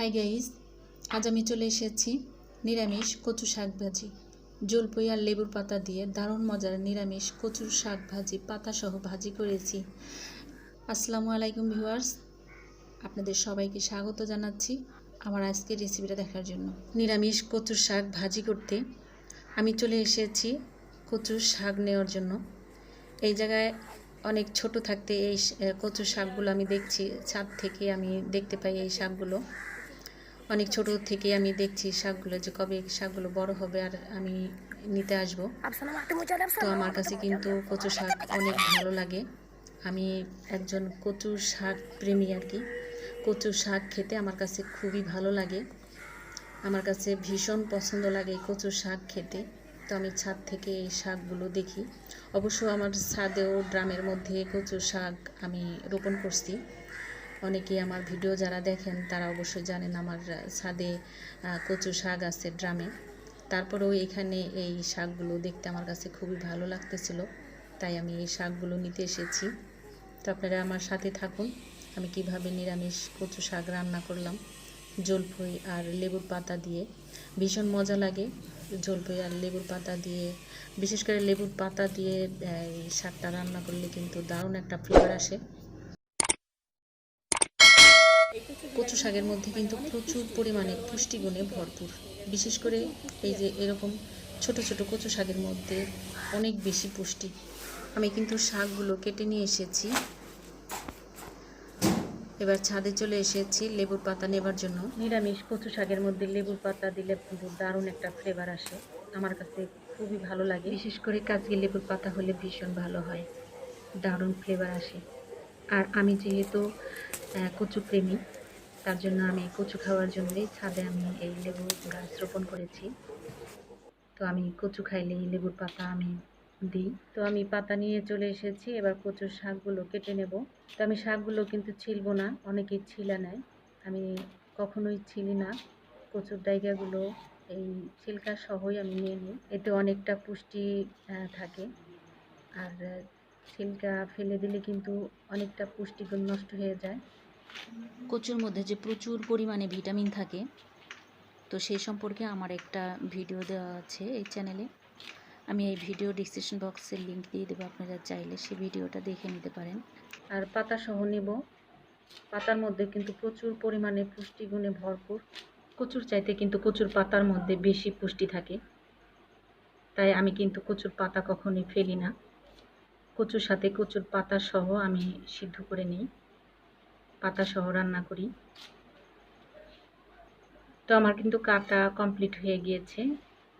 Hi guys, আজ আমি চলে এসেছি নিরামিষ কচু শাক ভাজি জলপই আর লেবুর পাতা দিয়ে দারুণ মজার নিরামিষ কচুর শাক ভাজি পাতাসহ ভাজি করেছি। আসসালামু আলাইকুম ভিউয়ার্স, আপনাদের সবাইকে স্বাগত জানাচ্ছি আমার আজকের রেসিপিটা দেখার জন্য। নিরামিষ কচুর শাক ভাজি করতে আমি চলে এসেছি কচুর শাক নেওয়ার জন্য। এই জায়গায় অনেক ছোট থাকতে এই কচু শাকগুলো আমি দেখছি, ছাদ থেকে আমি দেখতে পাই এই শাকগুলো। অনেক ছোট থেকে আমি দেখছি শাকগুলো যে কবে শাকগুলো বড় হবে আর আমি নিতে আসব। তো আমার কাছে কিন্তু কচু শাক অনেক ভালো লাগে। আমি একজন কচু শাক প্রেমী আর কি। কচু শাক খেতে আমার কাছে খুবই ভালো লাগে। আমার কাছে ভীষণ পছন্দ লাগে কচু শাক খেতে। তো আমি ছাদ থেকে এই শাকগুলো দেখি। অবশ্য আমার ছাদেও ড্রামের মধ্যে কচু শাক আমি রোপণ করছি। অনেকেই আমার ভিডিও যারা দেখেন, তারা অবশ্যই জানেন আমার ছাদে কচু শাক আছে ড্রামে। তারপরেও এখানে এই শাকগুলো দেখতে আমার কাছে খুবই ভালো লাগতেছিল, তাই আমি এই শাকগুলো নিতে এসেছি। তো আপনারা আমার সাথে থাকুন, আমি কীভাবে নিরামিষ কচু শাক রান্না করলাম জলফই আর লেবুর পাতা দিয়ে। ভীষণ মজা লাগে জলফই আর লেবুর পাতা দিয়ে। বিশেষ করে লেবুর পাতা দিয়ে এই শাকটা রান্না করলে কিন্তু দারুণ একটা ফ্লেভার আসে। কচু শাকের মধ্যে কিন্তু প্রচুর পরিমাণে পুষ্টিগুণে ভরপুর। বিশেষ করে এই যে এরকম ছোট ছোট কচু শাকের মধ্যে অনেক বেশি পুষ্টি। আমি কিন্তু শাকগুলো কেটে নিয়ে এসেছি। এবার ছাদে চলে এসেছি লেবুর পাতা নেবার জন্য। নিরামিষ কচু শাকের মধ্যে লেবুর পাতা দিলে কিন্তু দারুণ একটা ফ্লেভার আসে। আমার কাছে খুবই ভালো লাগে। বিশেষ করে কাজকে লেবুর পাতা হলে ভীষণ ভালো হয়। দারুণ ফ্লেভার আসে। আর আমি যেহেতু কচু প্রেমী তার জন্য আমি কচু খাওয়ার জন্যই ছাদে আমি এই লেবু গাছ রোপণ করেছি। তো আমি কচু খাইলে এই লেবুর পাতা আমি দিই। তো আমি পাতা নিয়ে চলে এসেছি, এবার কচুর শাকগুলো কেটে নেব। তো আমি শাকগুলো কিন্তু ছিলব না, অনেকেই ছিলা নেয় আমি কখনোই ছিলি না। কচুর ডাইগাগুলো এই ছিলকা সহই আমি নিয়ে নিই। এতে অনেকটা পুষ্টি থাকে। আর ছিলকা ফেলে দিলে কিন্তু অনেকটা পুষ্টিগুণ নষ্ট হয়ে যায়। কচুর মধ্যে যে প্রচুর পরিমাণে ভিটামিন থাকে, তো সেই সম্পর্কে আমার একটা ভিডিও দেওয়া আছে এই চ্যানেলে। আমি এই ভিডিও ডিসক্রিপশন বক্সের লিংক দিয়ে দেবো, আপনারা চাইলে সেই ভিডিওটা দেখে নিতে পারেন। আর পাতা সহ নেব। পাতার মধ্যে কিন্তু প্রচুর পরিমাণে পুষ্টিগুণে ভরপুর। কচুর চাইতে কিন্তু কচুর পাতার মধ্যে বেশি পুষ্টি থাকে। তাই আমি কিন্তু কচুর পাতা কখনোই ফেলি না। কচুর সাথে কচুর পাতা সহ আমি সিদ্ধ করে নিই। পাতা সহ রান্না করি। তো আমার কিন্তু কাটা কমপ্লিট হয়ে গিয়েছে।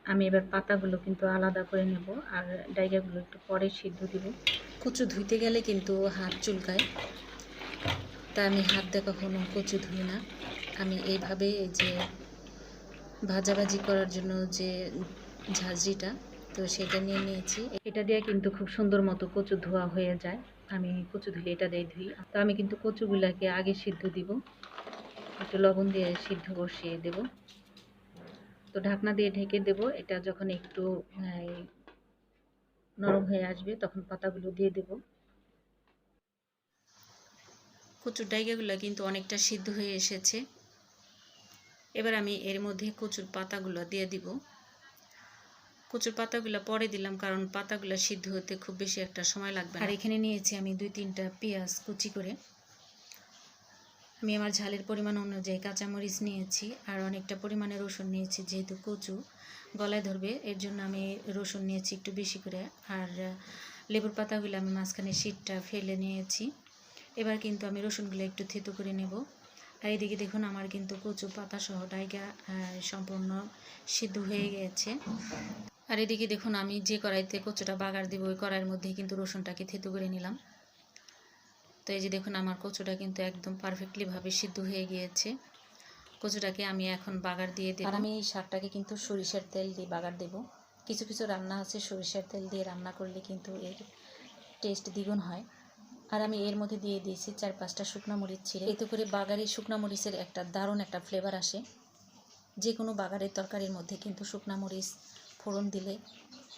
আমি এবার পাতাগুলো কিন্তু আলাদা করে নেব আর ডাইগাগুলো একটু পরে সিদ্ধ দিব। কচু ধুইতে গেলে কিন্তু হাত চুলকায়। তা আমি হাত দিয়ে কখনো কচু ধুই না। আমি এইভাবে এই যে ভাজাভাজি করার জন্য যে ঝাঁঝরিটা তো সেটা নিয়ে নিয়েছি। এটা দিয়ে কিন্তু খুব সুন্দর মতো কচু ধোয়া হয়ে যায়। আমি কচু ধুলে এটা দিয়ে ধুই। তো আমি কিন্তু কচুগুলাকে আগে সিদ্ধ দিব। একটু লবণ দিয়ে সিদ্ধ বসিয়ে দেব। তো ঢাকনা দিয়ে ঢেকে দেব। এটা যখন একটু নরম হয়ে আসবে, তখন পাতাগুলো দিয়ে দেব। কচুর ডাইগাগুলো কিন্তু অনেকটা সিদ্ধ হয়ে এসেছে। এবার আমি এর মধ্যে কচুর পাতাগুলো দিয়ে দিব। কচুর পাতাগুলো পরে দিলাম, কারণ পাতাগুলো সিদ্ধ হতে খুব বেশি একটা সময় লাগবে আর এখানে নিয়েছি আমি দুই তিনটা পেঁয়াজ কুচি করে। আমি আমার ঝালের পরিমাণ অনুযায়ী কাঁচামরিচ নিয়েছি আর অনেকটা পরিমাণে রসুন নিয়েছি, যেহেতু কচু গলায় ধরবে, এর জন্য আমি রসুন নিয়েছি একটু বেশি করে। আর লেবুর পাতাগুলো আমি মাঝখানে শীতটা ফেলে নিয়েছি। এবার কিন্তু আমি রসুনগুলো একটু থেতো করে নেব। আর এদিকে দেখুন, আমার কিন্তু কচু পাতা সহ ডাইগা সম্পূর্ণ সিদ্ধ হয়ে গিয়েছে আর এদিকে দেখুন, আমি যে কড়াইতে কচুটা বাগার দেবো, ওই কড়াইয়ের মধ্যেই কিন্তু রসুনটাকে থেতু করে নিলাম। তো এই যে দেখুন, আমার কচুটা কিন্তু একদম পারফেক্টলি ভাবে সিদ্ধ হয়ে গিয়েছে। কচুটাকে আমি এখন বাগার দিয়ে দেব। আর আমি এই শাকটাকে কিন্তু সরিষার তেল দিয়ে বাগার দেব। কিছু কিছু রান্না আছে, সরিষার তেল দিয়ে রান্না করলে কিন্তু এর টেস্ট দ্বিগুণ হয়। আর আমি এর মধ্যে দিয়ে দিয়েছি চার পাঁচটা শুকনো মরিচ ছিঁড়ে। এতে করে বাগারি শুকনো মরিচের একটা দারুণ একটা ফ্লেভার আসে। যে কোনো বাগারের তরকারির মধ্যে কিন্তু শুকনো মরিচ ফোড়ন দিলে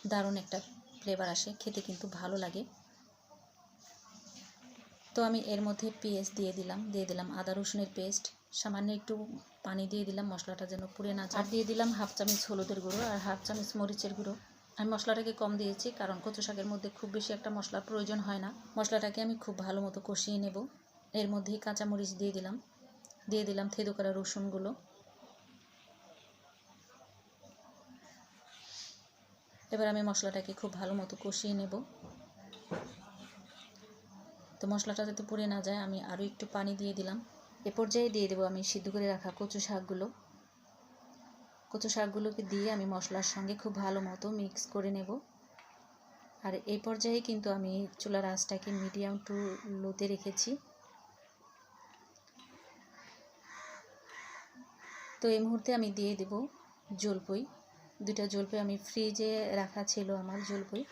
দারুণ একটা ফ্লেভার আসে, খেতে কিন্তু ভালো লাগে। তো আমি এর মধ্যে পেঁয়াজ দিয়ে দিলাম দিয়ে দিলাম আদা রসুনের পেস্ট, সামান্য একটু পানি দিয়ে দিলাম, মশলাটা যেন পুড়ে না আর দিয়ে দিলাম হাফ চামচ হলুদের গুঁড়ো আর হাফ চামচ মরিচের গুঁড়ো। আমি মশলাটাকে কম দিয়েছি কারণ কচু শাকের মধ্যে খুব বেশি একটা মশলার প্রয়োজন হয় না। মশলাটাকে আমি খুব ভালো মতো কষিয়ে নেব। এর মধ্যেই কাঁচামরিচ দিয়ে দিলাম। দিয়ে দিলাম থেদো করা রসুনগুলো। এবার আমি মশলাটাকে খুব ভালো মতো কষিয়ে নেব। তো মশলাটা যাতে পুড়ে না যায়, আমি আরও একটু পানি দিয়ে দিলাম। এ পর্যায়ে দিয়ে দেবো আমি সিদ্ধ করে রাখা কচু শাকগুলো। কচু শাকগুলোকে দিয়ে আমি মশলার সঙ্গে খুব ভালো মতো মিক্স করে নেব। আর এই পর্যায়ে কিন্তু আমি চুলার আঁচটাকে মিডিয়াম টু লোতে রেখেছি। তো এই মুহূর্তে আমি দিয়ে দেব জলপই দুটা জলপই আমি ফ্রিজে রাখা ছিল আমার জলপই।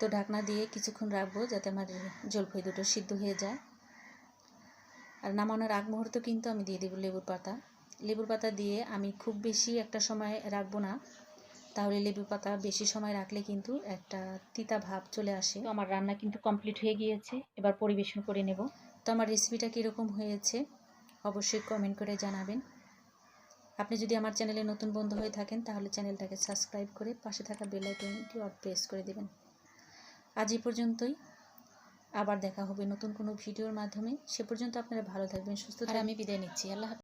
তো ঢাকনা দিয়ে কিছুক্ষণ রাখব যাতে আমার জলপই দুটো সিদ্ধ হয়ে যায়। আর নামানোর আগ মুহূর্ত কিন্তু আমি দিয়ে দেবো লেবুর পাতা। লেবুর পাতা দিয়ে আমি খুব বেশি একটা সময় রাখব না। তাহলে লেবু পাতা বেশি সময় রাখলে কিন্তু একটা তিতা ভাব চলে আসে। আমার রান্না কিন্তু কমপ্লিট হয়ে গিয়েছে। এবার পরিবেশন করে নেব। তো আমার রেসিপিটা কীরকম হয়েছে অবশ্যই কমেন্ট করে জানাবেন। আপনি যদি আমার চ্যানেলে নতুন বন্ধু হয়ে থাকেন তাহলে চ্যানেলটাকে সাবস্ক্রাইব করে পাশে থাকা বেল আইকনটি অল প্রেস করে দেবেন। আজ এই পর্যন্তই। আবার দেখা হবে নতুন কোনো ভিডিওর মাধ্যমে। সে পর্যন্ত আপনারা ভালো থাকবেন সুস্থ থাকবেন আমি বিদায় নিচ্ছি। আল্লাহ।